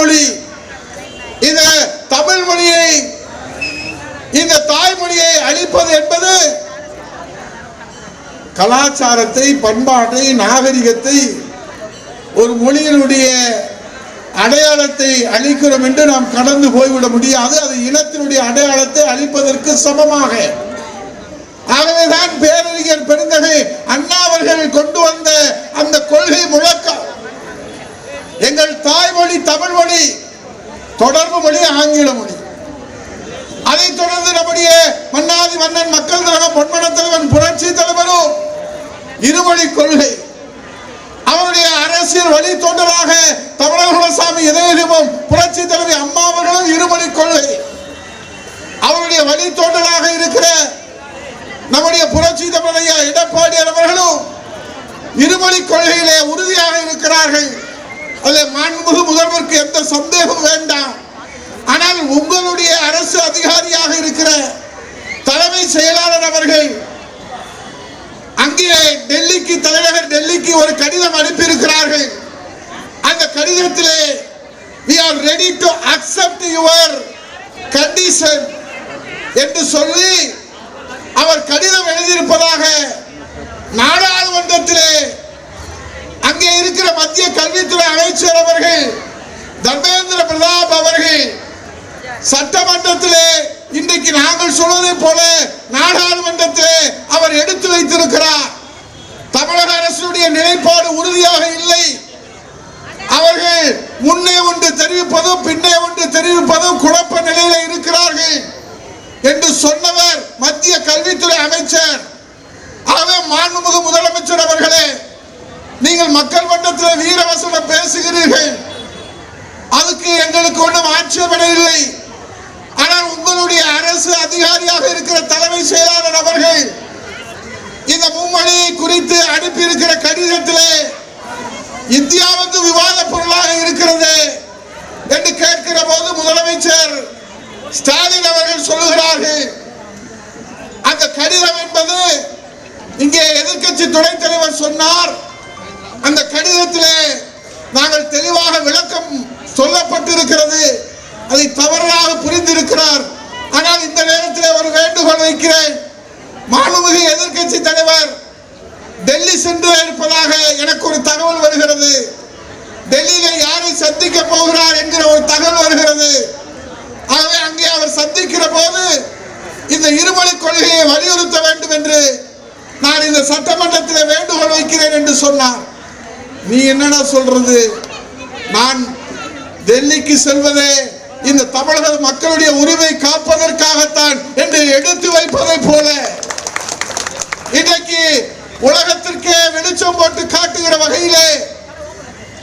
மொழி இந்த தமிழ் மொழியை இந்த தாய்மொழியை அழிப்பது என்பது கலாச்சாரத்தை பண்பாட்டை நாகரிகத்தை ஒரு மொழியினுடைய அடையாளத்தை அழிக்கிறோம் என்று நாம் கடந்து போய்விட முடியாது. அது இனத்தினுடைய அடையாளத்தை அழிப்பதற்கு சமமாக. ஆகவேதான் பேரறிஞர் பெருந்தகை அண்ணா அவர்கள் கொண்டு வந்த அந்த கொள்கை முழக்கம். எங்கள் தாய்மொழி தமிழ் மொழி தொடர்பு மொழி ஆங்கில மொழி. அதைத் தொடர்ந்து நம்முடைய மன்னாதி மன்னன் மக்கள் தலைவர் பொன்மன தலைவன் புரட்சி தலைவரும் இருமொழி கொள்கை. அவருடைய அரசியல் வழி தோன்றலாக தமிழகுலசாமி இதயமும் புரட்சி தலைவி அம்மா அவர்களும் இருமொழி கொள்கை. அவருடைய வழி தோன்றலாக இருக்கிற நம்முடைய புரட்சி தமிழையா எடப்பாடி அவர்களும் இருமொழி கொள்கையிலே உறுதியாக இருக்கிறார்கள். அதில் மாண்புமிகு முதல்வருக்கு எந்த சந்தேகம் வேண்டாம். ஆனால் உங்களுடைய அரசு அதிகாரியாக இருக்கிற தலைமை செயலாளர் அவர்கள் அங்கே டெல்லிக்கு தலைநகர் டெல்லிக்கு ஒரு கடிதம் அனுப்பியிருக்கிறார்கள். அந்த கடிதத்திலே we are ready to accept your condition என்று சொல்லி அவர் கடிதம் எழுதியிருப்பதாக நாடாளுமன்றத்திலே அங்கே இருக்கிற மத்திய கல்வித்துறை அமைச்சர் அவர்கள் தர்மேந்திர பிரதாப் அவர்கள் சட்டமன்றத்திலே இன்றைக்கு நாங்கள் சொல்வதை போல நாடாளுமன்றத்திலே அவர் எடுத்து வைத்திருக்கிறார். தமிழக அரசுடைய நிலைப்பாடு உறுதியாக இல்லை. அவர்கள் முன்னே ஒன்று தெரிவிப்பதும் பின்னே ஒன்று தெரிவிப்பதும் குழப்ப நிலையில இருக்கிறார்கள். என்று சொன்னவர் மத்திய கல்வித்துறை அமைச்சர் ஆகவே மாண்புமிகு முதலமைச்சர் அவர்களே நீங்கள் மக்கள் வீரவசனம் பேசுகிறீர்கள். அதுக்கு எங்களுக்கு ஒன்றும் ஆட்சேபனை இல்லை. ஆனால் உங்களுடைய அரசு அதிகாரியாக இருக்கிற தலைமை செயலாளர் அவர்கள் இந்த மும்மொழி குறித்து அனுப்பியிருக்கிற கடிதத்திலே இந்தியாவுக்கு விவாத பொருளாக இருக்கிறது என்று கேட்கிற போது முதலமைச்சர் ஸ்டாலின் அவர்கள் சொல்லுகிறார்கள். அந்த கடிதம் என்பது இங்கே எதிர்க்கட்சி துணைத் தலைவர் சொன்னார். அந்த கடிதத்திலே நாங்கள் தெளிவாக விளக்கம் சொல்லப்பட்டிருக்கிறது. அதை தவறாக புரிந்திருக்கிறார். ஆனால் இந்த நேரத்தில் ஒரு வேண்டுகோள் வைக்கிறேன். மாண்புமிகு எதிர்க்கட்சி தலைவர் டெல்லி சென்று இருப்பதாக எனக்கு ஒரு தகவல் வருகிறது. டெல்லியில யாரை சந்திக்க போகிறார் என்கிற ஒரு தகவல் வருகிறது. ஆகவே அங்கே அவர் சந்திக்கிற போது இந்த இருமொழி கொள்கையை வலியுறுத்த வேண்டும் என்று நான் இந்த சட்டமன்றத்தில் வேண்டுகோள் வைக்கிறேன் என்று சொன்னார். நீ என்னடா சொல்றது? நான் டெல்லிக்கு செல்வதே இந்த தமிழக மக்களுடைய உரிமை காப்பதற்காகத்தான் என்று எடுத்து வைப்பதை போல. இன்றைக்கு உலகத்திற்கே வெளிச்சம் போட்டு காட்டுகிற வகையிலே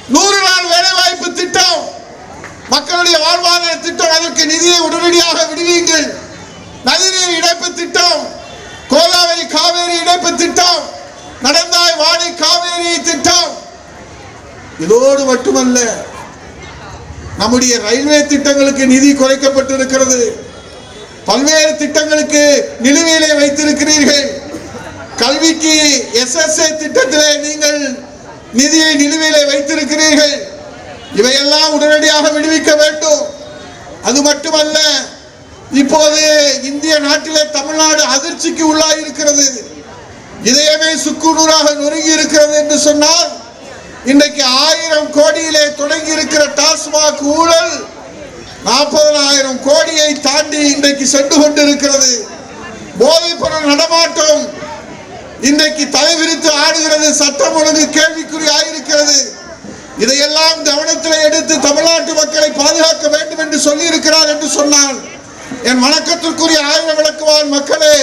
நூறு நாள் வேலைவாய்ப்பு திட்டம் மக்களுடைய வாழ்வாதார திட்டம் அதற்கு நிதியை உடனடியாக விடுவீங்கள் நதிநீர் இணைப்பு திட்டம் கோதாவரி காவேரி இணைப்பு திட்டம் நடந்தாய் வாணி காவேரி திட்டம் இதோடு மட்டுமல்ல நம்முடைய ரயில்வே திட்டங்களுக்கு நிதி குறைக்கப்பட்டிருக்கிறது. பல்வேறு திட்டங்களுக்கு நிலுவையிலே வைத்திருக்கிறீர்கள். கல்விக்கு எஸ்எஸ்ஏ திட்டத்திலே நீங்கள் நிதியை நிலுவையிலே வைத்திருக்கிறீர்கள். இவையெல்லாம் உடனடியாக விடுவிக்க வேண்டும். அது மட்டுமல்ல இப்போது இந்திய நாட்டிலே தமிழ்நாடு அதிர்ச்சிக்கு உள்ளாயிருக்கிறது. இதயமே சுக்குநூறாக நொறுங்கி இருக்கிறது என்று சொன்னால் இன்றைக்கு ஆயிரம் கோடியிலே தொடங்கி இருக்கிற டாஸ்மாக் ஊழல் நாற்பதனாயிரம் கோடியை தாண்டி இன்றைக்கு சென்று கொண்டிருக்கிறது. போதைப் பொருள் நடமாட்டம் இன்றைக்கு தலைவிரித்து ஆடுகிறது சட்டம் ஒழுங்கு கேள்விக்குறி ஆயிருக்கிறது இதையெல்லாம் கவனத்தில் எடுத்து தமிழ்நாட்டு மக்களை பாதுகாக்க வேண்டும் என்று சொல்லியிருக்கிறார் என்று சொன்னான் என் வணக்கத்திற்குரிய ஆயுத விளக்குவான் மக்களே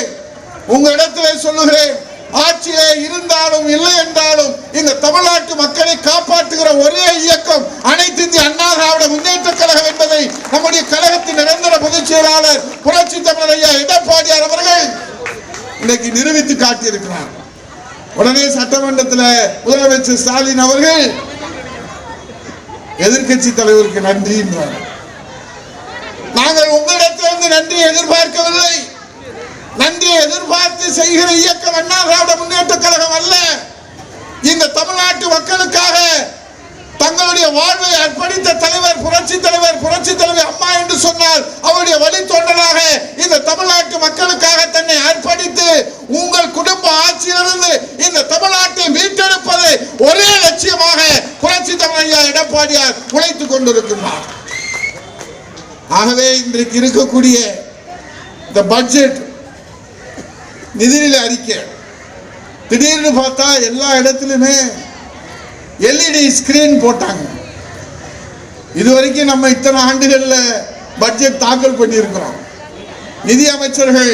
உங்க இடத்திலே சொல்லுகிறேன். ஆட்சியிலே இருந்தாலும் இல்லை என்றாலும் இந்த தமிழ்நாட்டு மக்களை காப்பாற்றுகிற ஒரே இயக்கம் அனைத்து இந்திய அண்ணா திராவிட முன்னேற்ற கழகம் என்பதை நம்முடைய கழகத்தின் நிரந்தர பொதுச் செயலாளர் புரட்சி தமிழர் ஐயா எடப்பாடியார் அவர்கள் இன்னைக்கு நிரூபித்து காட்டியிருக்கிறார். உடனே சட்டமன்றத்தில் முதலமைச்சர் ஸ்டாலின் அவர்கள் எதிர்க்கட்சி தலைவருக்கு நன்றி என்றார். நாங்கள் உங்களிடத்திலிருந்து நன்றி எதிர்பார்க்கவில்லை. நன்றியை எதிர்பார்த்து செய்கிற இயக்கம் அண்ணா திராவிட முன்னேற்ற கழகம் அல்ல. இந்த தமிழ்நாட்டு மக்களுக்காக தங்களுடைய வாழ்வை அர்ப்பணித்த தலைவர் புரட்சி தலைவர் புரட்சி தலைவர் அம்மா என்று சொன்னால் அவருடைய வழித்தொண்டராக இந்த தமிழ்நாட்டு மக்களுக்காக தன்னை அர்ப்பணித்து உங்கள் குடும்ப ஆட்சியிலிருந்து இந்த தமிழ்நாட்டை மீட்டெடுப்பது ஒரே லட்சியமாக புரட்சி தமிழையா எடப்பாடியார் உழைத்துக் கொண்டிருக்கிறார் ஆகவே இன்றைக்கு இருக்கக்கூடிய இந்த பட்ஜெட் நிதிநிலை அறிக்கை. திடீர்னு பார்த்தா எல்லா இடத்துலையுமே எல்இடி ஸ்கிரீன் போட்டாங்க. இதுவரைக்கும் நம்ம இத்தனை ஆண்டுகளில் பட்ஜெட் தாக்கல் பண்ணியிருக்கிறோம். நிதி அமைச்சர்கள்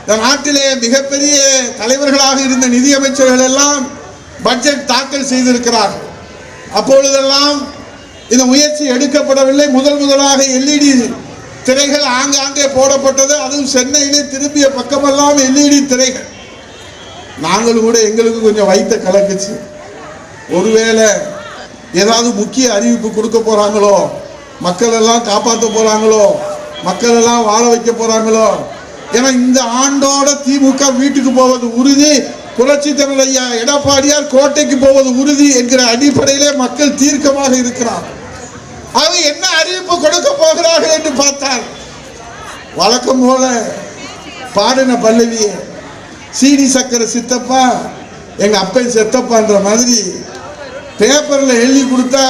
இந்த நாட்டிலே மிகப்பெரிய தலைவர்களாக இருந்த நிதி அமைச்சர்கள் எல்லாம் பட்ஜெட் தாக்கல் செய்திருக்கிறார்கள் அப்பொழுதெல்லாம் இந்த முயற்சி எடுக்கப்படவில்லை. முதல் முதலாக எல்இடி திரைகள் ஆங்காங்கே போடப்பட்டது. அதுவும் சென்னையிலே திரும்பிய பக்கமெல்லாம் எல்இடி திரைகள். நாங்களும் கூட எங்களுக்கு கொஞ்சம் வைத்த கலக்குச்சு. ஒருவேளை ஏதாவது முக்கிய அறிவிப்பு கொடுக்க போகிறாங்களோ மக்கள் எல்லாம் காப்பாற்ற போகிறாங்களோ மக்கள் எல்லாம் வாழ வைக்க போகிறாங்களோ ஏன்னா இந்த ஆண்டோட திமுக வீட்டுக்கு போவது உறுதி புரட்சி தமிழ் ஐயா எடப்பாடியார் கோட்டைக்கு போவது உறுதி என்கிற அடிப்படையிலே மக்கள் தீர்க்கமாக இருக்கிறார் அவர் என்ன அறிவிப்பு கொடுக்க போகிறார்கள் என்று பார்த்தார் வழக்கம் போல பாடின பல்லவியே சீனி சக்கரை சித்தப்பா எங்க அப்பன் செத்தப்பான்ற மாதிரி பேப்பர்ல எழுதி கொடுத்தா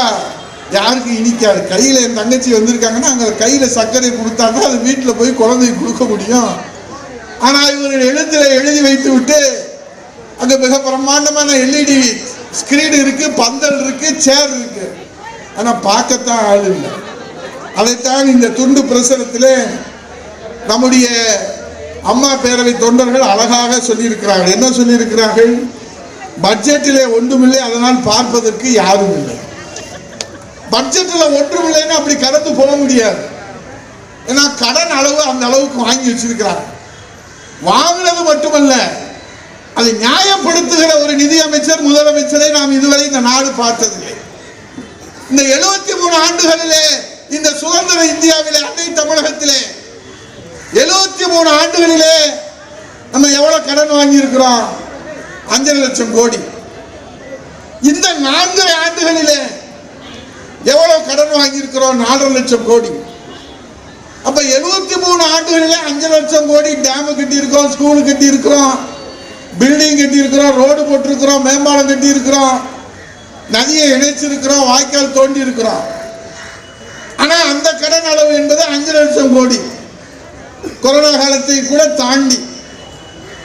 யாருக்கு இனிக்காது. கையில என் தங்கச்சி வந்திருக்காங்கன்னா அங்க கையில சர்க்கரை கொடுத்தாங்க அது வீட்டுல போய் குழந்தைக்கு கொடுக்க முடியும். ஆனா இவர் எழுத்துல எழுதி வைத்து விட்டு அங்க மிக பிரம்மாண்டமான எல்இடி ஸ்கிரீன் இருக்கு பந்தல் இருக்கு சேர் இருக்கு. ஆனால் பார்க்கத்தான் ஆள் இல்லை. அதைத்தான் இந்த துண்டு பிரசுரத்தில் நம்முடைய அம்மா பேரவை தொண்டர்கள் அழகாக சொல்லியிருக்கிறார்கள். என்ன சொல்லியிருக்கிறார்கள்? பட்ஜெட்டிலே ஒன்றுமில்லை அதனால் பார்ப்பதற்கு யாரும் இல்லை. பட்ஜெட்டில் ஒன்றுமில்லைன்னு அப்படி கடந்து போக முடியாது. ஏன்னா கடன் அளவு அந்த அளவுக்கு வாங்கி வச்சிருக்கிறார் வாங்கினது மட்டுமல்ல அதை நியாயப்படுத்துகிற ஒரு நிதி அமைச்சர் முதலமைச்சரை நாம் இதுவரை இந்த நாடு பார்த்ததில்லை. இந்த எழுபத்தி மூணு ஆண்டுகளிலே இந்த சுதந்திர இந்தியாவிலே அன்னை தமிழகத்திலே எழுபத்தி மூணு ஆண்டுகளிலே நம்ம எவ்வளவு கடன் வாங்கியிருக்கிறோம்? அஞ்சரை லட்சம் கோடி. இந்த நான்கு ஆண்டுகளிலே எவ்வளவு கடன் வாங்கியிருக்கிறோம்? நாலரை லட்சம் கோடி. அப்ப எழுபத்தி மூணு ஆண்டுகளிலே அஞ்சு லட்சம் கோடி டேம் கட்டியிருக்கிறோம் ஸ்கூல் கட்டியிருக்கிறோம் பில்டிங் கட்டியிருக்கிறோம் ரோடு போட்டிருக்கிறோம் மேம்பாலம் கட்டியிருக்கிறோம். நதியை இணைச்சிருக்கிறோம் வாய்க்கால் தோண்டி இருக்கிறோம். ஆனால் அந்த கடன் அளவு என்பது அஞ்சு லட்சம் கோடி. கொரோனா காலத்தை கூட தாண்டி.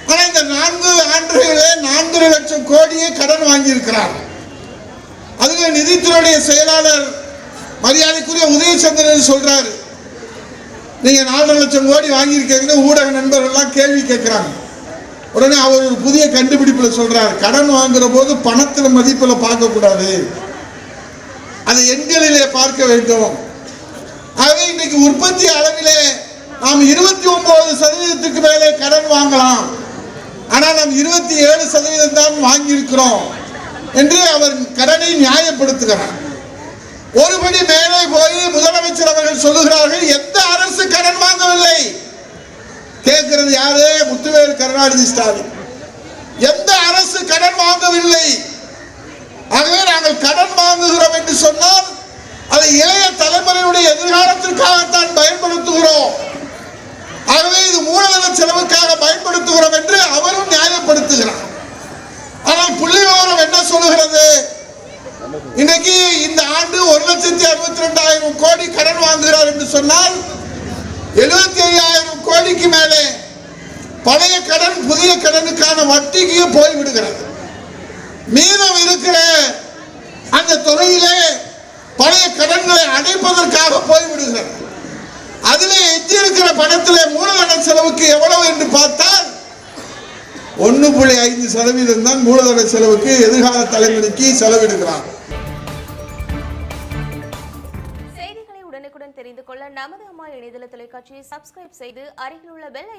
ஆனால் இந்த நான்கு ஆண்டுகளே நான்கு லட்சம் கோடியை கடன் வாங்கியிருக்கிறார். அதுல நிதித்துறையுடைய செயலாளர் மரியாதைக்குரிய உதயச்சந்திரன் சொல்றாரு. நீங்க நாலரை லட்சம் கோடி வாங்கியிருக்கீங்கன்னு ஊடக நண்பர்கள்லாம் கேள்வி கேட்கிறாங்க. உடனே அவர் ஒரு புதிய கண்டுபிடிப்பில் சொல்கிறார் கடன் வாங்குற போது பணத்தின் மதிப்பில் பார்க்கக்கூடாது. அதை எண்களிலே பார்க்க வேண்டும். ஆகவே இன்னைக்கு உற்பத்தி அளவிலே நாம் இருபத்தி ஒன்பது சதவீதத்துக்கு மேலே கடன் வாங்கலாம். ஆனால் நாம் இருபத்தி ஏழு சதவீதம் தான் வாங்கியிருக்கிறோம் என்று அவர் கடனை நியாயப்படுத்துகிறார். ஒருபடி மேலே போய் முதலமைச்சர் அவர்கள் சொல்லுகிறார்கள் எந்த அரசு கடன் வாங்கவில்லை? கேட்கிறது யாரு? முத்துவேல் கருணாநிதி ஸ்டாலின். எந்த அரசு கடன் வாங்கவில்லை? ஆகவே நாங்கள் கடன் வாங்குகிறோம் என்று சொன்னால் அதை இளைய தலைமுறையுடைய எதிர்காலத்திற்காகத்தான் பயன்படுத்துகிறோம். ஆகவே இது மூலதன செலவுக்காக பயன்படுத்துகிறோம் என்று அவரும் நியாயப்படுத்துகிறார். ஆனால் புள்ளி விவரம் என்ன சொல்லுகிறது? இன்னைக்கு இந்த ஆண்டு ஒரு லட்சத்தி அறுபத்தி ரெண்டாயிரம் கோடி கடன் வாங்குகிறார் என்று சொன்னால் எழுபத்தி ஐயாயிரம் கோடிக்கு மேலே பழைய கடன் புதிய கடனுக்கான வட்டிக்கு போய் விடுகிறது. மீதம் இருக்கிற அந்த துறையிலே பழைய கடன்களை அடைப்பதற்காக போய்விடுகிறது அதிலே எஞ்சி இருக்கிற மூலதன செலவுக்கு எவ்வளவு என்று பார்த்தால் ஒன்று புள்ளி ஐந்து சதவீதம் தான் மூலதன செலவுக்கு எதிர்கால தலைமுறைக்கு செலவிடுகிறார். செய்திகளை உடனுக்குடன் தெரிந்து கொள்ள நமது அம்மா இணையதள தொலைக்காட்சியை சப்ஸ்கிரைப் செய்து அருகில் உள்ள பெல்